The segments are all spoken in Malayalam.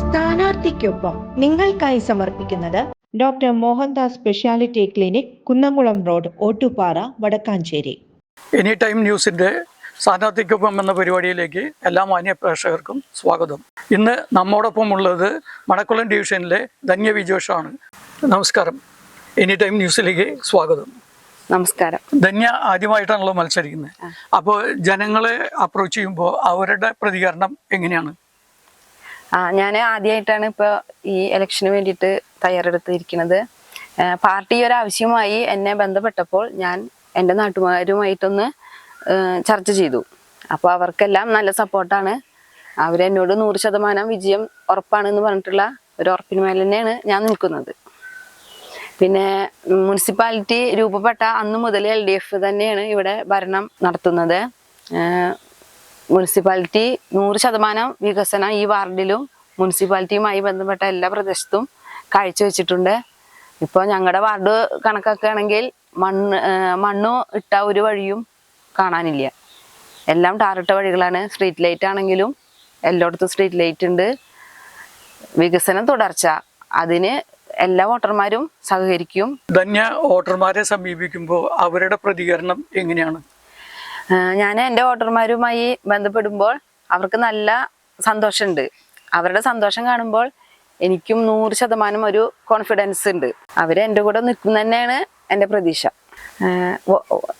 സ്ഥാനാർത്ഥിക്കൊപ്പം നിങ്ങൾക്കായി സമർപ്പിക്കുന്നത് doctor Mohandas speciality clinic Kunnamkulam road Ottupara Wadakkanchery. Any time ന്യൂസിന്റെ സ്ഥാനാർത്ഥിക്കൊപ്പം എന്ന പരിപാടിയിലേക്ക് എല്ലാ മാന്യ പ്രേക്ഷകർക്കും സ്വാഗതം. ഇന്ന് നമ്മോടൊപ്പം ഉള്ളത് മണക്കുളം ഡിവിഷനിലെ ധന്യ വിജോഷാണ്. നമസ്കാരം. എനി ടൈം ന്യൂസിലേക്ക് സ്വാഗതം. നമസ്കാരം. ധന്യ ആദ്യമായിട്ടാണല്ലോ മത്സരിക്കുന്നത്. അപ്പോൾ ജനങ്ങളെ അപ്രോച്ച് ചെയ്യുമ്പോൾ അവരുടെ പ്രതികരണം എങ്ങനെയാണ്? ആ ഞാൻ ആദ്യമായിട്ടാണ് ഇപ്പോൾ ഈ ഇലക്ഷന് വേണ്ടിയിട്ട് തയ്യാറെടുത്തിരിക്കുന്നത്. പാർട്ടി പാർട്ടി ഒരാവശ്യമായി എന്നെ ബന്ധപ്പെട്ടപ്പോൾ ഞാൻ എന്റെ നാട്ടുകാരുമായിട്ടൊന്ന് ചർച്ച ചെയ്തു. അപ്പോൾ അവർക്കെല്ലാം നല്ല സപ്പോർട്ടാണ്. അവരെന്നോട് നൂറ് ശതമാനം വിജയം ഉറപ്പാണെന്ന് പറഞ്ഞിട്ടുള്ള ഒരു ഉറപ്പിന് മേലെ തന്നെയാണ് ഞാൻ നിൽക്കുന്നത്. പിന്നെ മുനിസിപ്പാലിറ്റി രൂപപ്പെട്ട അന്ന് മുതൽ എൽ ഡി എഫ് തന്നെയാണ് ഇവിടെ ഭരണം നടത്തുന്നത്. മുനിസിപ്പാലിറ്റി നൂറ് ശതമാനം വികസനം ഈ വാർഡിലും മുനിസിപ്പാലിറ്റിയുമായി ബന്ധപ്പെട്ട എല്ലാ പ്രദേശത്തും കാഴ്ചവെച്ചിട്ടുണ്ട് ഇപ്പോൾ ഞങ്ങളുടെ വാർഡ് കണക്കാക്കുകയാണെങ്കിൽ മണ്ണ് മണ്ണ് ഇട്ട ഒരു വഴിയും കാണാനില്ല. എല്ലാം ടാറിട്ട വഴികളാണ്. സ്ട്രീറ്റ് ലൈറ്റ് ആണെങ്കിലും എല്ലായിടത്തും സ്ട്രീറ്റ് ലൈറ്റ് ഉണ്ട്. വികസനം തുടർച്ച. അതിന് എല്ലാ വോട്ടർമാരും സഹകരിക്കും. ധന്യ വോട്ടർമാരെ സമീപിക്കുമ്പോൾ അവരുടെ പ്രതികരണം എങ്ങനെയാണ്? ഞാൻ എന്റെ വോട്ടർമാരുമായി ബന്ധപ്പെടുമ്പോൾ അവർക്ക് നല്ല സന്തോഷമുണ്ട്. അവരുടെ സന്തോഷം കാണുമ്പോൾ എനിക്കും നൂറ് ശതമാനം ഒരു കോൺഫിഡൻസ് ഉണ്ട്. അവർ എന്റെ കൂടെ നിൽക്കും തന്നെയാണ് എന്റെ പ്രതീക്ഷ.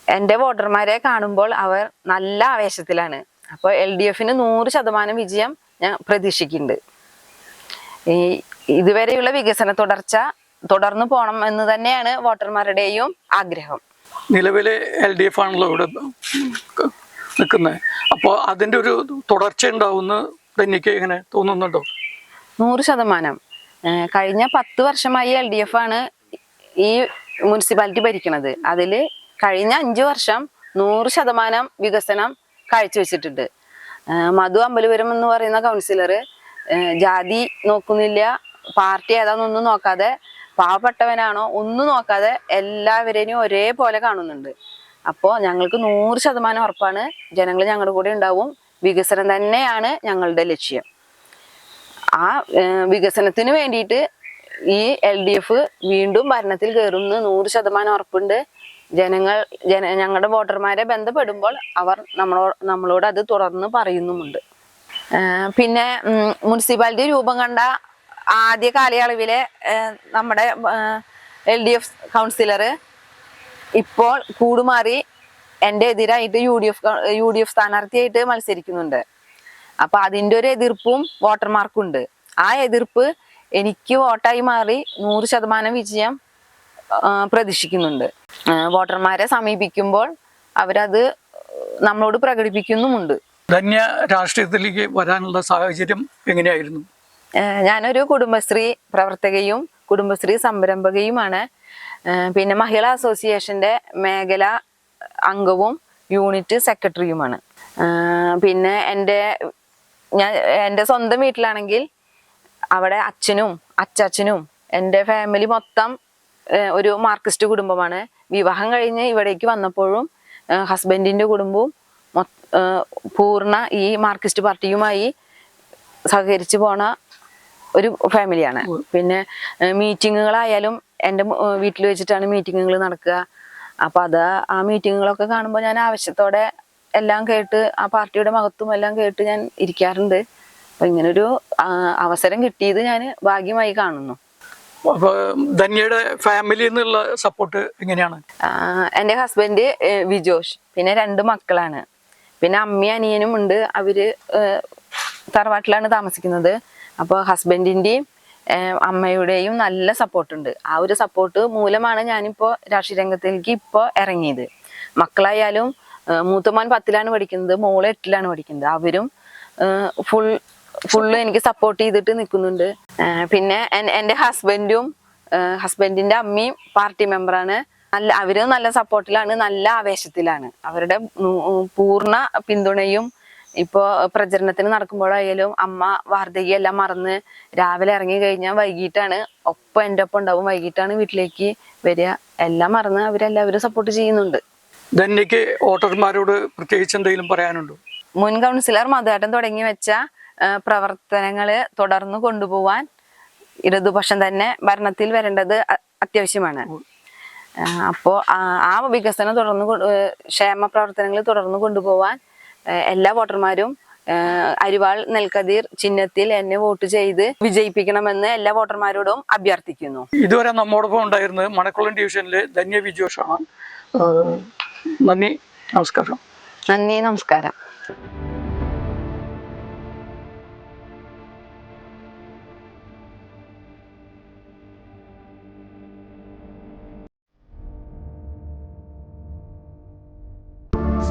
എന്റെ വോട്ടർമാരെ കാണുമ്പോൾ അവർ നല്ല ആവേശത്തിലാണ്. അപ്പോൾ എൽ ഡി എഫിന് നൂറ് ശതമാനം വിജയം ഞാൻ പ്രതീക്ഷിക്കുന്നുണ്ട്. ഈ ഇതുവരെയുള്ള വികസന തുടർച്ച തുടർന്നു പോകണം എന്ന് തന്നെയാണ് വോട്ടർമാരുടെയും ആഗ്രഹം. നിലവിലെ എൽ ഡി എഫ് ആണല്ലോ ഇവിടെ നിൽക്കുന്നത് അപ്പോൾ അതിന്റെ ഒരു തുടർച്ച ഉണ്ടാവുമെന്ന് തന്നെയൊക്കെ ഇങ്ങനെ തോന്നുന്നുണ്ടോ? നൂറ് ശതമാനം. കഴിഞ്ഞ പത്ത് വർഷമായി എൽ ഡി എഫ് ആണ് ഈ മുനിസിപ്പാലിറ്റി ഭരിക്കുന്നത് അതിൽ കഴിഞ്ഞ അഞ്ച് വർഷം നൂറ് ശതമാനം വികസനം കാഴ്ചവെച്ചിട്ടുണ്ട്. മധു അമ്പലപുരം എന്ന് പറയുന്ന കൗൺസിലർ ജാതി നോക്കുന്നില്ല പാർട്ടി ഏതാണെന്നൊന്നും നോക്കാതെ പാവപ്പെട്ടവനാണോ ഒന്നും നോക്കാതെ എല്ലാവരെയും ഒരേപോലെ കാണുന്നുണ്ട്. അപ്പോൾ ഞങ്ങൾക്ക് നൂറ് ശതമാനം ഉറപ്പാണ് ജനങ്ങൾ ഞങ്ങളുടെ കൂടെ ഉണ്ടാവും. വികസനം തന്നെയാണ് ഞങ്ങളുടെ ലക്ഷ്യം. ആ വികസനത്തിന് വേണ്ടിയിട്ട് ഈ എൽ ഡി എഫ് വീണ്ടും ഭരണത്തിൽ കയറുമെന്ന് നൂറ് ശതമാനം ഉറപ്പുണ്ട്. ജനങ്ങൾ ജന ഞങ്ങളുടെ വോട്ടർമാരെ ബന്ധപ്പെടുമ്പോൾ അവർ നമ്മളോട് നമ്മളോട് അത് തുറന്ന് പറയുന്നുമുണ്ട്. പിന്നെ മുനിസിപ്പാലിറ്റി രൂപം കണ്ട ആദ്യ കാലയളവിലെ നമ്മുടെ എൽ ഡി എഫ് കൗൺസിലർ ഇപ്പോൾ കൂടുമാറി എന്റെ എതിരായിട്ട് U D F U D F സ്ഥാനാർത്ഥിയായിട്ട് മത്സരിക്കുന്നുണ്ട്. അപ്പൊ അതിന്റെ ഒരു എതിർപ്പും വോട്ടർമാർക്കുണ്ട്. ആ എതിർപ്പ് എനിക്ക് വോട്ടായി മാറി നൂറ് ശതമാനം വിജയം പ്രതീക്ഷിക്കുന്നുണ്ട്. വോട്ടർമാരെ സമീപിക്കുമ്പോൾ അവരത് നമ്മളോട് പ്രകടിപ്പിക്കുന്നുമുണ്ട്. ധന്യ രാഷ്ട്രീയത്തിലേക്ക് വരാനുള്ള സാഹചര്യം എങ്ങനെയായിരുന്നു? ഞാനൊരു കുടുംബശ്രീ പ്രവർത്തകയും കുടുംബശ്രീ സംരംഭകയുമാണ്. പിന്നെ മഹിളാ അസോസിയേഷന്റെ മേഖല അംഗവും യൂണിറ്റ് സെക്രട്ടറിയുമാണ്. പിന്നെ എന്റെ ഞാൻ എന്റെ സ്വന്തം വീട്ടിലാണെങ്കിൽ അവിടെ അച്ഛനും അച്ചാച്ചനും എന്റെ ഫാമിലി മൊത്തം ഒരു മാർക്സിസ്റ്റ് കുടുംബമാണ്. വിവാഹം കഴിഞ്ഞ് ഇവിടേക്ക് വന്നപ്പോഴും ഹസ്ബൻഡിന്റെ കുടുംബവും പൂർണ ഈ മാർക്സിസ്റ്റ് പാർട്ടിയുമായി സഹകരിച്ചു പോണ ഒരു ഫാമിലിയാണ് പിന്നെ മീറ്റിങ്ങുകളായാലും എന്റെ വീട്ടിൽ വെച്ചിട്ടാണ് മീറ്റിങ്ങുകൾ നടക്കുക. അപ്പൊ അത് ആ മീറ്റിങ്ങുകളൊക്കെ കാണുമ്പോൾ ഞാൻ ആവശ്യത്തോടെ എല്ലാം കേട്ട് ആ പാർട്ടിയുടെ മഹത്വം എല്ലാം കേട്ട് ഞാൻ ഇരിക്കാറുണ്ട്. അപ്പൊ ഇങ്ങനൊരു അവസരം കിട്ടിയത് ഞാൻ ഭാഗ്യമായി കാണുന്നു. അപ്പോൾ ധന്യയുടെ ഫാമിലിയിൽ നിന്നുള്ള സപ്പോർട്ട് എങ്ങനെയാണ്? എന്റെ ഹസ്ബൻഡ് വിജോഷ്. പിന്നെ രണ്ട് മക്കളാണ്. പിന്നെ അമ്മയും അനിയനും ഉണ്ട്. അവർ തറവാട്ടിലാണ് താമസിക്കുന്നത്. അപ്പോൾ ഹസ്ബൻഡിന്റെയും അമ്മയുടെയും നല്ല സപ്പോർട്ടുണ്ട്. ആ ഒരു സപ്പോർട്ട് മൂലമാണ് ഞാനിപ്പോൾ രാഷ്ട്രീയ രംഗത്തിലേക്ക് ഇപ്പോൾ ഇറങ്ങിയത്. മക്കളായാലും മൂത്തമാൻ പത്തിലാണ് പഠിക്കുന്നത് മോൾ എട്ടിലാണ് പഠിക്കുന്നത്. അവരും ഫുൾ ഫുള്ള് എനിക്ക് സപ്പോർട്ട് ചെയ്തിട്ട് നിൽക്കുന്നുണ്ട്. പിന്നെ എൻ- എന്റെ ഹസ്ബൻഡും ഹസ്ബൻഡിന്റെ അമ്മയും പാർട്ടി മെമ്പറാണ്. നല്ല അവരും നല്ല സപ്പോർട്ടിലാണ് നല്ല ആവേശത്തിലാണ്. അവരുടെ പൂർണ പിന്തുണയും ഇപ്പോ പ്രചരണത്തിന് നടക്കുമ്പോഴായാലും അമ്മ വാർദ്ധക്യം എല്ലാം മറന്ന് രാവിലെ ഇറങ്ങി കഴിഞ്ഞാൽ വൈകിട്ടാണ്. ഒപ്പം എന്റെ ഒപ്പം ഉണ്ടാവും. വൈകിട്ടാണ് വീട്ടിലേക്ക് വരിക. എല്ലാം മറന്ന് അവരെല്ലാവരും സപ്പോർട്ട് ചെയ്യുന്നുണ്ട്. ധന്യക്ക് വോട്ടർമാരോട് പ്രത്യേകിച്ച് എന്തെങ്കിലും പറയാനുണ്ടോ? മുൻ കൗൺസിലർ മധുവേട്ടൻ തുടങ്ങി വെച്ച പ്രവർത്തനങ്ങൾ തുടർന്ന് കൊണ്ടുപോവാൻ ഇടതുപക്ഷം തന്നെ ഭരണത്തിൽ വരേണ്ടത് അത്യാവശ്യമാണ്. അപ്പോ ആ വികസനം തുടർന്ന് ക്ഷേമ പ്രവർത്തനങ്ങൾ തുടർന്ന് കൊണ്ടുപോവാൻ എല്ലാ വോട്ടർമാരും അരിവാൾ നെൽക്കതിർ ചിഹ്നത്തിൽ എന്നെ വോട്ട് ചെയ്ത് വിജയിപ്പിക്കണമെന്ന് എല്ലാ വോട്ടർമാരോടും അഭ്യർത്ഥിക്കുന്നു. ഇതുവരെ നമ്മോടൊപ്പം ഉണ്ടായിരുന്നത് മണക്കുളം ഡിവിഷനിലെ ധന്യ വിജോഷാണ് നന്ദി നമസ്കാരം. നന്ദി നമസ്കാരം.